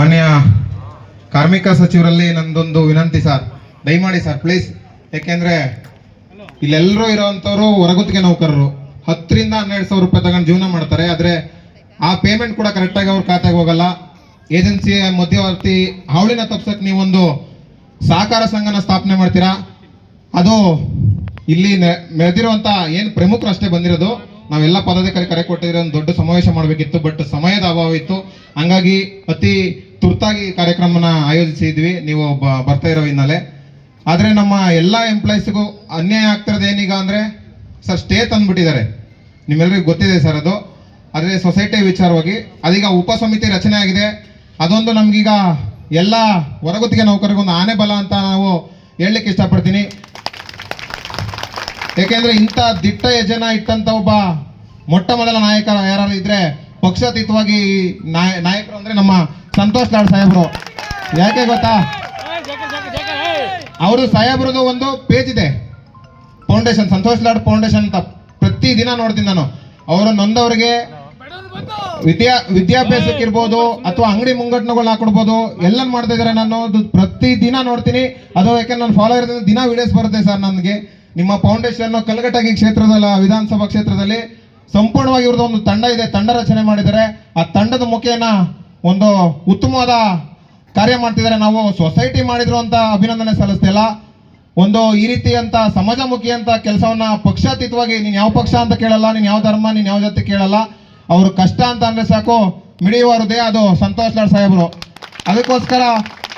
ಮಾನ್ಯ ಕಾರ್ಮಿಕ ಸಚಿವರಲ್ಲಿ ನಂದೊಂದು ವಿನಂತಿ ಸರ್. ದಯಮಾಡಿ ಸರ್ ಪ್ಲೀಸ್ ಯಾಕೆಂದ್ರೆ ಇಲ್ಲೆಲ್ಲರೂ ಇರೋವಂಥವ್ರು ಹೊರಗುತ್ತಿಗೆ ನೌಕರರು. ಹತ್ತರಿಂದ ಹನ್ನೆರಡು ಸಾವಿರ ರೂಪಾಯಿ ತಗೊಂಡು ಜೀವನ ಮಾಡ್ತಾರೆ. ಆದ್ರೆ ಆ ಪೇಮೆಂಟ್ ಕೂಡ ಕರೆಕ್ಟಾಗಿ ಅವ್ರ ಖಾತೆಗೆ ಹೋಗಲ್ಲ. ಏಜೆನ್ಸಿ ಮಧ್ಯವರ್ತಿ ಹಾವಳಿನ ತಪ್ಸಕ್ ನೀವೊಂದು ಸಹಕಾರ ಸಂಘನ ಸ್ಥಾಪನೆ ಮಾಡ್ತೀರಾ? ಅದು ಇಲ್ಲಿ ಏನು ಏನ್ ಪ್ರಮುಖರು ಅಷ್ಟೇ ಬಂದಿರೋದು. ನಾವೆಲ್ಲ ಪದಾಧಿಕಾರಿ ಕರೆ ಕೊಟ್ಟಿದ್ರೆ ಒಂದು ದೊಡ್ಡ ಸಮಾವೇಶ ಮಾಡಬೇಕಿತ್ತು ಬಟ್ ಸಮಯದ ಅಭಾವ ಇತ್ತು. ಹಂಗಾಗಿ ಅತಿ ತುರ್ತಾಗಿ ಕಾರ್ಯಕ್ರಮನ ಆಯೋಜಿಸಿದ್ವಿ. ನೀವು ಬರ್ತಾ ಇರೋ ಹಿನ್ನೆಲೆ. ಆದ್ರೆ ನಮ್ಮ ಎಲ್ಲ ಎಂಪ್ಲಾಯೀಸ್ಗೂ ಅನ್ಯಾಯ ಆಗ್ತಿರೋದು ಏನೀಗ ಅಂದ್ರೆ, ಸರ್ ಸ್ಟೇ ತಂದ್ಬಿಟ್ಟಿದ್ದಾರೆ ನಿಮ್ಮೆಲ್ಲರಿಗೂ ಗೊತ್ತಿದೆ ಸರ್ ಅದು. ಆದ್ರೆ ಸೊಸೈಟಿ ವಿಚಾರವಾಗಿ, ಅದೀಗ ಉಪ ಸಮಿತಿ ರಚನೆ ಆಗಿದೆ. ಅದೊಂದು ನಮಗೀಗ ಎಲ್ಲ ಹೊರಗುತ್ತಿಗೆ ನೌಕರಿಗೊಂದು ಆನೆ ಬಲ ಅಂತ ನಾವು ಹೇಳಲಿಕ್ಕೆ ಇಷ್ಟಪಡ್ತೀನಿ. ಯಾಕೆಂದ್ರೆ ಇಂಥ ದಿಟ್ಟ ಯಜನ ಇಟ್ಟಂತ ಒಬ್ಬ ಮೊಟ್ಟ ಮೊದಲ ನಾಯಕ ಯಾರು ಇದ್ರೆ ಪಕ್ಷಾತೀತವಾಗಿ ನಾಯ- ನಾಯಕರು ಅಂದ್ರೆ ನಮ್ಮ ಸಂತೋಷ್ ಲಾಡ್ ಸಾಹೇಬರು. ಯಾಕೆ ಗೊತ್ತಾ? ಅವರು ಸಾಹೇಬ್ರದ್ದು ಒಂದು ಪೇಜ್ ಇದೆ. ಫೌಂಡೇಶನ್, ಸಂತೋಷ್ ಲಾಡ್ ಫೌಂಡೇಶನ್ ಅಂತ ಪ್ರತಿ ದಿನ ನೋಡ್ತೀನಿ ನಾನು. ಅವರು ನೊಂದವರಿಗೆ ವಿದ್ಯಾ, ವಿದ್ಯಾಭ್ಯಾಸಕ್ಕಿರ್ಬೋದು ಅಥವಾ ಅಂಗಡಿ ಮುಂಗಟ್ನುಗಳನ್ನ ಹಾಕೊಡ್ಬೋದು ಎಲ್ಲ ಮಾಡ್ತಾ ಇದಾರೆ ನಾನು. ಪ್ರತಿ ದಿನ ನೋಡ್ತೀನಿ. ಅದು ಯಾಕೆ ನಾನು ಫಾಲೋ ಇರೋದ್ರಿಂದ ದಿನ ವಿಡಿಯೋಸ್ ಬರುತ್ತೆ ಸರ್ ನನಗೆ. ನಿಮ್ಮ ಫೌಂಡೇಶನ್ ಕಲ್ಗಟಗಿ ಕ್ಷೇತ್ರದಲ್ಲ, ವಿಧಾನಸಭಾ ಕ್ಷೇತ್ರದಲ್ಲಿ ಸಂಪೂರ್ಣವಾಗಿ ಇವ್ರದ್ದು ಒಂದು ತಂಡ ಇದೆ, ತಂಡ ರಚನೆ ಮಾಡಿದ್ದಾರೆ. ಆ ತಂಡದ ಮುಖೇನ ಒಂದು ಉತ್ತಮವಾದ ಕಾರ್ಯ ಮಾಡ್ತಿದ್ದಾರೆ. ನಾವು ಸೊಸೈಟಿ ಮಾಡಿದ್ರು ಅಂತ ಅಭಿನಂದನೆ ಸಲ್ಲಿಸ್ತಿಲ್ಲ ಒಂದು ಈ ರೀತಿ ಅಂತ ಸಮಾಜಮುಖಿ ಅಂತ ಕೆಲಸವನ್ನ ಪಕ್ಷಾತೀತವಾಗಿ ನೀನ್ ಯಾವ ಪಕ್ಷ ಅಂತ ಕೇಳಲ್ಲ, ನೀನ್ ಯಾವ ಧರ್ಮ, ನೀನ್ ಯಾವ ಜಾತಿ ಕೇಳಲ್ಲ. ಅವ್ರ ಕಷ್ಟ ಅಂತ ಅಂದ್ರೆ ಸಾಕು ಮಿಡಿಯುವರದೇ ಅದು ಸಂತೋಷ್ ಲಾಡ್ ಸಾಹೇಬರು. ಅದಕ್ಕೋಸ್ಕರ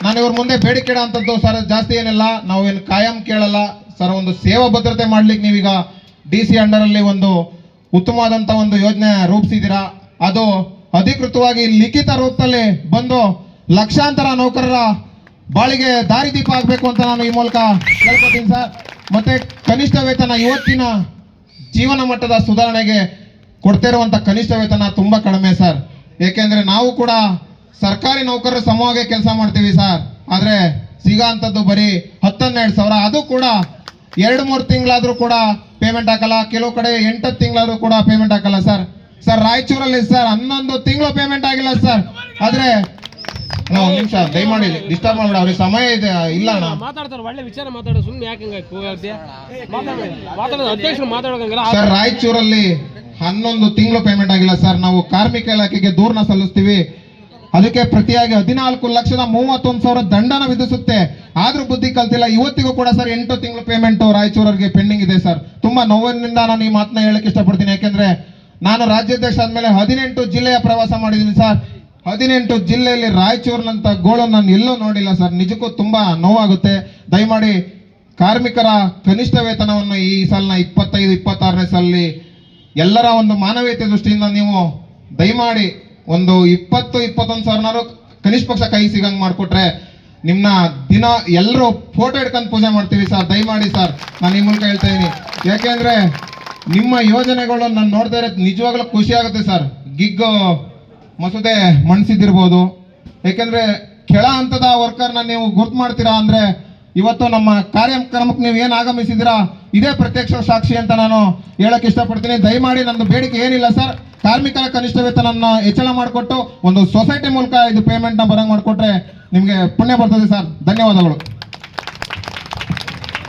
ನಾನು ಇವ್ರ ಮುಂದೆ ಬೇಡಿಕೆ ಇಡೋಂಥದ್ದು ಸರ್ ಜಾಸ್ತಿ ಏನಿಲ್ಲ. ನಾವು ಏನು ಕಾಯಂ ಕೇಳಲ್ಲ. ಸರ್, ಒಂದು ಸೇವಾ ಭದ್ರತೆ ಮಾಡ್ಲಿಕ್ಕೆ ನೀವೀಗ ಡಿ ಸಿ ಅಂಡರಲ್ಲಿ ಒಂದು ಉತ್ತಮವಾದಂಥ ಒಂದು ಯೋಜನೆ ರೂಪಿಸಿದ್ದೀರಾ? ಅದು ಅಧಿಕೃತವಾಗಿ ಲಿಖಿತ ರೂಪದಲ್ಲಿ ಬಂದು ಲಕ್ಷಾಂತರ ನೌಕರರ ಬಾಳಿಗೆ ದಾರಿದೀಪ ಆಗಬೇಕು ಅಂತ ನಾನು ಈ ಮೂಲಕ ಕೇಳ್ಕೊತೀನಿ ಸರ್. ಮತ್ತೆ ಕನಿಷ್ಠ ವೇತನ ಇವತ್ತಿನ ಜೀವನ ಮಟ್ಟದ ಸುಧಾರಣೆಗೆ ಕೊಡ್ತಿರುವಂತ ಕನಿಷ್ಠ ವೇತನ ತುಂಬಾ ಕಡಿಮೆ ಸರ್. ಏಕೆಂದರೆ ನಾವು ಕೂಡ ಸರ್ಕಾರಿ ನೌಕರರ ಸಮವಾಗಿ ಕೆಲಸ ಮಾಡ್ತೀವಿ ಸರ್. ಆದ್ರೆ ಸಿಗೋಂಥದ್ದು ಬರೀ ಹತ್ತನ್ನೆರಡು ಸಾವಿರ. ಅದು ಕೂಡ ಎರಡು ಮೂರು ತಿಂಗಳಾದ್ರೂ ಕೂಡ ಪೇಮೆಂಟ್ ಹಾಕಲ್ಲ ಕೆಲವು ಕಡೆ ಎಂಟು ತಿಂಗಳಾದ್ರೂ ಕೂಡ ಪೇಮೆಂಟ್ ಹಾಕಲ್ಲ ಸರ್ ಸರ್ ರಾಯಚೂರಲ್ಲಿ ಸರ್ ಹನ್ನೊಂದು ತಿಂಗಳು ಪೇಮೆಂಟ್ ಆಗಿಲ್ಲ ಸರ್ ಆದ್ರೆ ಒಂದು ನಿಮಿಷ ದಯಮಾಡಿ ಡಿಸ್ಟರ್ಬ್ ಮಾಡ್ಬೇಡ. ಅವ್ರಿಗೆ ಸಮಯ ಇದೆ ಇಲ್ಲ ಅಣ್ಣ. ಮಾತಾಡ್ತಾರೆ ಒಳ್ಳೆ ವಿಚಾರ ಮಾತಾಡೋ ಸುಮ್ಮನೆ ಯಾಕೆ ಹಿಂಗೆ ಕೂಗಾಡ್ತೀಯ ಮಾತಾಡೋದು ಅಧ್ಯಕ್ಷರು ಮಾತಾಡೋಂಗಿಲ್ಲ ಸರ್ ರಾಯಚೂರಲ್ಲಿ ಹನ್ನೊಂದು ತಿಂಗಳು ಪೇಮೆಂಟ್ ಆಗಿಲ್ಲ ಸರ್ ನಾವು ಕಾರ್ಮಿಕ ಇಲಾಖೆಗೆ ದೂರನ ಸಲ್ಲಿಸ್ತೀವಿ. ಅದಕ್ಕೆ ಪ್ರತಿಯಾಗಿ ಹದಿನಾಲ್ಕು ಲಕ್ಷದ ಮೂವತ್ತೊಂದು ಸಾವಿರ ದಂಡನ ವಿಧಿಸುತ್ತೆ. ಆದ್ರೂ ಬುದ್ಧಿ ಕಲ್ತಿಲ್ಲ. ಇವತ್ತಿಗೂ ಕೂಡ ಸರ್ ಎಂಟು ತಿಂಗಳು ಪೇಮೆಂಟ್ ರಾಯಚೂರಿಗೆ ಪೆಂಡಿಂಗ್ ಇದೆ ಸರ್. ತುಂಬಾ ನೋವಿನಿಂದ ನಾನು ಈ ಮಾತನ್ನ ಹೇಳಕ್ ಇಷ್ಟಪಡ್ತೀನಿ. ಯಾಕೆಂದ್ರೆ ನಾನು ರಾಜ್ಯಾಧ್ಯಕ್ಷ ಆದ್ಮೇಲೆ ಹದಿನೆಂಟು ಜಿಲ್ಲೆಯ ಪ್ರವಾಸ ಮಾಡಿದ್ದೀನಿ ಸರ್. ಹದಿನೆಂಟು ಜಿಲ್ಲೆಯಲ್ಲಿ ರಾಯಚೂರಿನಂತ ಗೋಳು ನಾನು ಎಲ್ಲೂ ನೋಡಿಲ್ಲ ಸರ್. ನಿಜಕ್ಕೂ ತುಂಬಾ ನೋವಾಗುತ್ತೆ. ದಯಮಾಡಿ ಕಾರ್ಮಿಕರ ಕನಿಷ್ಠ ವೇತನವನ್ನು ಈ ಸಾಲಿನ ಇಪ್ಪತ್ತೈದು, ಇಪ್ಪತ್ತಾರನೇ ಸಾಲಲ್ಲಿ ಎಲ್ಲರ ಒಂದು ಮಾನವೀಯತೆ ದೃಷ್ಟಿಯಿಂದ ನೀವು ದಯಮಾಡಿ ಒಂದು ಇಪ್ಪತ್ತು, ಇಪ್ಪತ್ತೊಂದು ಸಾವಿರನಾರು ಕನಿಷ್ಠ ಪಕ್ಷ ಕೈ ಸಿಗಂಗ್ ಮಾಡಿಕೊಟ್ರೆ ನಿಮ್ನ ದಿನ ಎಲ್ಲರೂ ಫೋಟೋ ಹಿಡ್ಕೊಂಡು ಪೂಜೆ ಮಾಡ್ತೀವಿ ಸರ್ ದಯಮಾಡಿ ಸರ್ ನಾನು ಈ ಮೂಲಕ ಹೇಳ್ತಾ ಇದ್ದೀನಿ ಯಾಕೆಂದ್ರೆ ನಿಮ್ಮ ಯೋಜನೆಗಳು ನಾನು ನೋಡ್ತಾ ಇರೋದು ನಿಜವಾಗ್ಲೂ ಖುಷಿ ಆಗುತ್ತೆ ಸರ್ ಗಿಗ್ಗು, ಮಸೂದೆ ಮಣಿಸಿದ್ದಿರ್ಬೋದು ಯಾಕೆಂದ್ರೆ ಕೆಳ ಹಂತದ ವರ್ಕರ್ನ ನೀವು ಗುರ್ತು ಮಾಡ್ತೀರಾ ಅಂದ್ರೆ ಇವತ್ತು ನಮ್ಮ ಕಾರ್ಯಕ್ರಮಕ್ಕೆ ನೀವು ಏನು ಆಗಮಿಸಿದಿರಾ ಇದೇ ಪ್ರತ್ಯಕ್ಷ ಸಾಕ್ಷಿ ಅಂತ ನಾನು ಹೇಳಕ್ ಇಷ್ಟಪಡ್ತೀನಿ. ದಯಮಾಡಿ ನನ್ನ ಬೇಡಿಕೆ ಏನಿಲ್ಲ ಸರ್. ಕಾರ್ಮಿಕರ ಕನಿಷ್ಠ ವೇತನ ಹೆಚ್ಚಳ ಮಾಡಿಕೊಟ್ಟು ಒಂದು ಸೊಸೈಟಿ ಮೂಲಕ ಇದು ಪೇಮೆಂಟ್ನ ಬರಂಗ್ ಮಾಡಿಕೊಟ್ರೆ ನಿಮಗೆ ಪುಣ್ಯ ಬರ್ತದೆ ಸರ್. ಧನ್ಯವಾದಗಳು.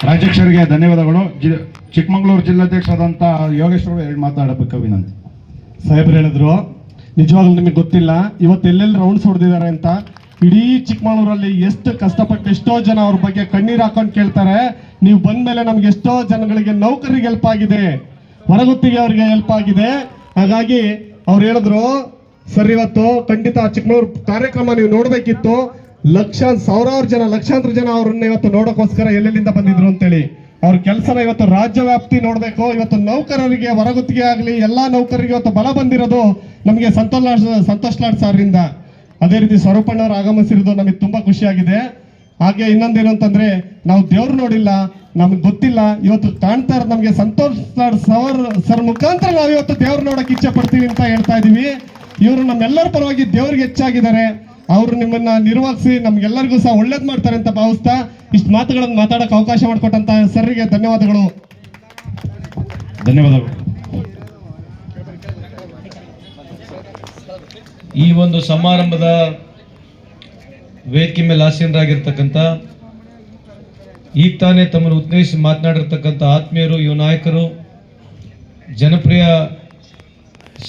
ರಾಜ್ಯಕ್ಷರಿಗೆ ಧನ್ಯವಾದಗಳು. ಜಿ- ಚಿಕ್ಕಮಗಳೂರು ಜಿಲ್ಲಾಧ್ಯಕ್ಷರಾದಂಥ ಯೋಗೇಶ್ವರ ಎರಡು ಮಾತಾಡಬೇಕು ವಿನಂತಿ ಸಾಹೇಬ್ರು ಹೇಳಿದ್ರು. ನಿಜವಾಗ್ಲೂ ನಿಮಗೆ ಗೊತ್ತಿಲ್ಲ. ಇವತ್ತು ಎಲ್ಲೆಲ್ಲಿ ರೌಂಡ್ಸ್ ಹೊಡೆದಿದ್ದಾರೆ ಅಂತ. ಇಡೀ ಚಿಕ್ಕಮಗಳೂರಲ್ಲಿ ಎಷ್ಟು ಕಷ್ಟಪಟ್ಟು ಎಷ್ಟೋ ಜನ ಅವ್ರ ಬಗ್ಗೆ ಕಣ್ಣೀರು ಹಾಕೊಂಡು ಕೇಳ್ತಾರೆ. ನೀವು ಬಂದ ಮೇಲೆ ನಮ್ಗೆ ಎಷ್ಟೋ ಜನಗಳಿಗೆ ನೌಕರಿಗೆ ಹೆಲ್ಪ್ ಆಗಿದೆ. ಹೊರಗುತ್ತಿಗೆ ಅವರಿಗೆ ಹೆಲ್ಪ್ ಆಗಿದೆ. ಹಾಗಾಗಿ ಅವ್ರು ಹೇಳಿದ್ರು, ಸರ್, ಇವತ್ತು ಖಂಡಿತ ಚಿಕ್ಕಮಗಳೂರು ಕಾರ್ಯಕ್ರಮ ನೀವು ನೋಡ್ಬೇಕಿತ್ತು. ಲಕ್ಷ ಸಾವಿರಾರು ಜನ, ಲಕ್ಷಾಂತರ ಜನ ಅವ್ರನ್ನ ಇವತ್ತು ನೋಡೋಕ್ಕೋಸ್ಕರ ಎಲ್ಲೆಲ್ಲಿಂದ ಬಂದಿದ್ರು ಅಂತೇಳಿ. ಅವ್ರ ಕೆಲಸನ ಇವತ್ತು ರಾಜ್ಯ ವ್ಯಾಪ್ತಿ ನೋಡ್ಬೇಕು. ಇವತ್ತು ನೌಕರರಿಗೆ ಹೊರಗುತ್ತಿಗೆ ಆಗಲಿ, ಎಲ್ಲಾ ನೌಕರರಿಗೆ ಇವತ್ತು ಬಲ ಬಂದಿರೋದು ನಮಗೆ ಸಂತೋಷ್ ಸಂತೋಷ್ ಲಾಡ್ ಸಾರಿಂದ ಅದೇ ರೀತಿ ಸ್ವರೂಪಣ್ಣವ್ರು ಆಗಮಿಸಿರೋದು ನಮಗೆ ತುಂಬಾ ಖುಷಿಯಾಗಿದೆ. ಹಾಗೆ ಇನ್ನೊಂದೇನು ಅಂತಂದ್ರೆ, ನಾವು ದೇವ್ರು ನೋಡಿಲ್ಲ, ನಮ್ಗೆ ಗೊತ್ತಿಲ್ಲ, ಇವತ್ತು ಕಾಣ್ತಾ ಇರೋದು ನಮಗೆ ಸಂತೋಷ್ ಲಾಡ್ ಸವರ್, ಸರ್ ಮುಖಾಂತರ ನಾವು ಇವತ್ತು ದೇವ್ರು ನೋಡಕ್ ಇಚ್ಛೆ ಪಡ್ತೀವಿ ಅಂತ ಹೇಳ್ತಾ ಇದೀವಿ. ಇವರು ನಮ್ಮೆಲ್ಲರ ಪರವಾಗಿ ದೇವ್ರಿಗೆ ಹೆಚ್ಚಾಗಿದ್ದಾರೆ. ಅವರು ನಿಮ್ಮನ್ನ ನಿರ್ವಹಿಸಿ ನಮ್ಗೆಲ್ಲರಿಗೂ ಸಹ ಒಳ್ಳೇದ್ ಮಾಡ್ತಾರೆ ಅಂತ ಭಾವಿಸ್ತಾ ಇಷ್ಟು ಮಾತುಗಳನ್ನು ಮಾತಾಡಕ್ ಅವಕಾಶ ಮಾಡಿಕೊಟ್ಟಂತ ಸರ್ರಿಗೆ ಧನ್ಯವಾದಗಳು. ಧನ್ಯವಾದಗಳು. ಈ ಒಂದು ಸಮಾರಂಭದ ವೇದಿಕೆ ಮೇಲೆ ಆಸೀನರಾಗಿರ್ತಕ್ಕಂಥ ಈಗ ತಾನೇ ತಮ್ಮನ್ನು ಉದ್ದೇಶಿಸಿ ಮಾತನಾಡಿರ್ತಕ್ಕಂಥ ಆತ್ಮೀಯರು, ಯುವ ನಾಯಕರು, ಜನಪ್ರಿಯ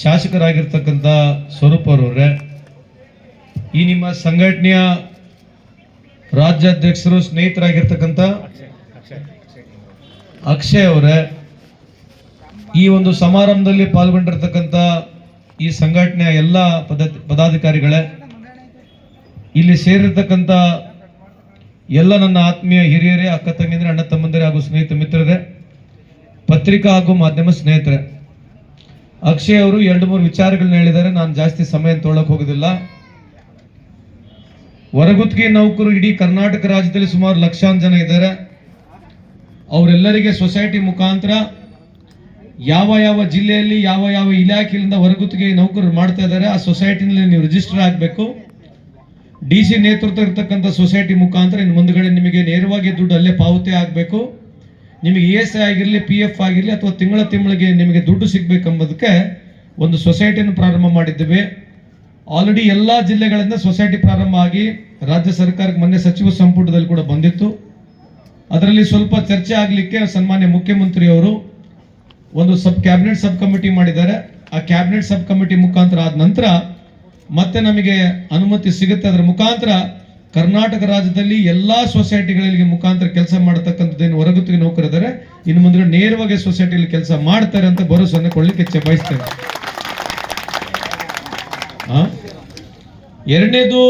ಶಾಸಕರಾಗಿರ್ತಕ್ಕಂಥ ಸ್ವರೂಪ್ ಅವರವ್ರೆ ಈ ನಿಮ್ಮ ಸಂಘಟನೆಯ ರಾಜ್ಯಾಧ್ಯಕ್ಷರು, ಸ್ನೇಹಿತರಾಗಿರ್ತಕ್ಕಂಥ ಅಕ್ಷಯ್ ಅವರೇ, ಈ ಒಂದು ಸಮಾರಂಭದಲ್ಲಿ ಪಾಲ್ಗೊಂಡಿರ್ತಕ್ಕಂಥ ಈ ಸಂಘಟನೆಯ ಎಲ್ಲ ಪದ, ಪದಾಧಿಕಾರಿಗಳೇ, ಇಲ್ಲಿ ಸೇರಿರ್ತಕ್ಕಂಥ ಎಲ್ಲ ನನ್ನ ಆತ್ಮೀಯ ಹಿರಿಯರೇ, ಅಕ್ಕ ತಂಗಿದ್ರೆ ಅಣ್ಣ ತಮ್ಮಂದಿರೇ ಹಾಗೂ ಸ್ನೇಹಿತ ಮಿತ್ರರೇ, ಪತ್ರಿಕಾ ಹಾಗೂ ಮಾಧ್ಯಮ ಸ್ನೇಹಿತರೆ. ಅಕ್ಷಯ್ ಅವರು ಎರಡು ಮೂರು ವಿಚಾರಗಳನ್ನ ಹೇಳಿದ್ದಾರೆ. ನಾನು ಜಾಸ್ತಿ ಸಮಯ ತೊಗೊಳಕ್ ಹೋಗೋದಿಲ್ಲ. ಹೊರಗುತ್ತಿಗೆ ನೌಕರು ಇಡೀ ಕರ್ನಾಟಕ ರಾಜ್ಯದಲ್ಲಿ ಸುಮಾರು ಲಕ್ಷಾಂತರ ಜನ ಇದ್ದಾರೆ. ಅವರೆಲ್ಲರಿಗೆ ಸೊಸೈಟಿ ಮುಖಾಂತರ ಯಾವ ಯಾವ ಜಿಲ್ಲೆಯಲ್ಲಿ ಯಾವ ಯಾವ ಇಲಾಖೆಯಿಂದ ಹೊರಗುತ್ತಿಗೆ ನೌಕರರು ಮಾಡ್ತಾ ಇದ್ದಾರೆ, ಆ ಸೊಸೈಟಿನಲ್ಲಿ ನೀವು ರಿಜಿಸ್ಟರ್ ಆಗಬೇಕು. ಡಿ ಸಿ ನೇತೃತ್ವ ಇರತಕ್ಕಂಥ ಸೊಸೈಟಿ ಮುಖಾಂತರ ಇನ್ನು ಮುಂದುಗಡೆ ನಿಮಗೆ ನೇರವಾಗಿ ದುಡ್ಡು ಅಲ್ಲೇ ಪಾವತಿ ಆಗಬೇಕು. ನಿಮಗೆ ಇ ಎಸ್ ಆಗಿರಲಿ, ಪಿ ಎಫ್ ಆಗಿರಲಿ ಅಥವಾ ತಿಂಗಳ ತಿಂಗಳಿಗೆ ನಿಮಗೆ ದುಡ್ಡು ಸಿಗಬೇಕೆಂಬುದಕ್ಕೆ ಒಂದು ಸೊಸೈಟಿಯನ್ನು ಪ್ರಾರಂಭ ಮಾಡಿದ್ದೇವೆ. ಆಲ್ರೆಡಿ ಎಲ್ಲ ಜಿಲ್ಲೆಗಳಿಂದ ಸೊಸೈಟಿ ಪ್ರಾರಂಭ ಆಗಿ ರಾಜ್ಯ ಸರ್ಕಾರಕ್ಕೆ ಮೊನ್ನೆ ಸಚಿವ ಸಂಪುಟದಲ್ಲಿ ಕೂಡ ಬಂದಿತ್ತು. ಅದರಲ್ಲಿ ಸ್ವಲ್ಪ ಚರ್ಚೆ ಆಗಲಿಕ್ಕೆ ಸನ್ಮಾನ್ಯ ಮುಖ್ಯಮಂತ್ರಿಯವರು ಒಂದು ಸಬ್ ಕ್ಯಾಬಿನೆಟ್ ಸಬ್ ಕಮಿಟಿ ಮಾಡಿದ್ದಾರೆ. ಆ ಕ್ಯಾಬಿನೆಟ್ ಸಬ್ ಕಮಿಟಿ ಮುಖಾಂತರ ಆದ ನಂತರ ಮತ್ತೆ ನಮಗೆ ಅನುಮತಿ ಸಿಗುತ್ತೆ. ಅದರ ಮುಖಾಂತರ ಕರ್ನಾಟಕ ರಾಜ್ಯದಲ್ಲಿ ಎಲ್ಲಾ ಸೊಸೈಟಿಗಳಿಗೆ ಮುಖಾಂತರ ಕೆಲಸ ಮಾಡತಕ್ಕಂಥದ್ದೇನು ಹೊರಗುತ್ತಿಗೆ ನೌಕರಿದ್ದಾರೆ ಇನ್ನು ಮುಂದೆ ನೇರವಾಗಿ ಸೊಸೈಟಿಯಲ್ಲಿ ಕೆಲಸ ಮಾಡ್ತಾರೆ ಅಂತ ಭರವಸೆಯನ್ನು ಕೊಡ್ಲಿಕ್ಕೆ ಇಚ್ಛೆ ಬಯಸ್ತೇನೆ? ಎರಡನೇದು